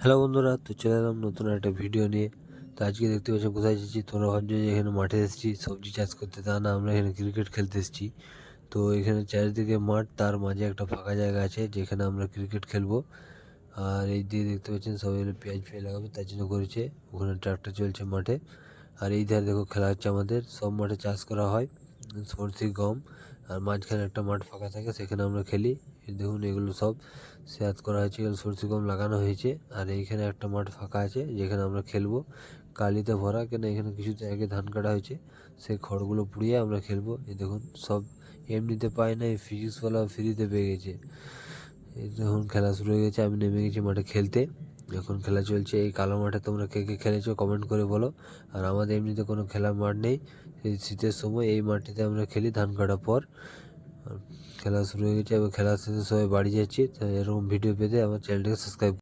Hello বন্ধুরা, তো চলে এলাম নতুন একটা ভিডিও নিয়ে। তো আজকে দেখতে পাচ্ছি, কোথায় এসেছি তোমরা ভাবছ যে এখানে মাঠে এসেছি, সবজি চাষ করতে। তা না, আমরা এখানে ক্রিকেট খেলতে এসেছি। তো এখানে চারিদিকে মাঠ, তার মাঝে একটা ফাঁকা জায়গা আছে, যেখানে আমরা ক্রিকেট খেলব। আর এই দিয়ে দেখতে পাচ্ছেন, সবাই হলো পেঁয়াজ ফেয়ে লাগাবে, তার জন্য করেছে। ওখানে ট্রাক্টর চলছে মাঠে। আর এই ধারে দেখো, খেলা হচ্ছে আমাদের, সব মাঠে চাষ করা হয়। সর্ষে গম, আর মাঝখানে একটা মাঠ ফাঁকা থাকে, সেখানে আমরা খেলি। দেখুন, এগুলো সব সেয়াত করা হয়েছে, এগুলো সরষে গম লাগানো হয়েছে। আর এইখানে একটা মাঠ ফাঁকা আছে, যেখানে আমরা খেলব। কালিতে ভরা, কেন এখানে কিছুতে আগে ধান কাটা হয়েছে সেই খড়গুলো পুড়িয়ে আমরা খেলব। এই দেখুন, সব এমনিতে পায় না, এই ফিজিক্সওয়ালা ফ্রিতে পেয়ে গেছে। এই দেখুন, খেলা শুরু হয়ে গেছে, আমি নেমে গেছি মাঠে খেলতে। এখন খেলা চলছে, এই কালো মাঠে তোমরা কে কে খেলেছো কমেন্ট করে বলো। আর আমাদের এমনিতে কোনো খেলার মাঠ নেই। শীতের সময় এই মাঠটিতে আমরা খেলি ধান কাটার পর। খেলা শুরু হয়ে গেছে, এবার খেলা শেষে সবাই বাড়ি যাচ্ছি। এরকম ভিডিও পেতে আমার চ্যানেলটাকে সাবস্ক্রাইব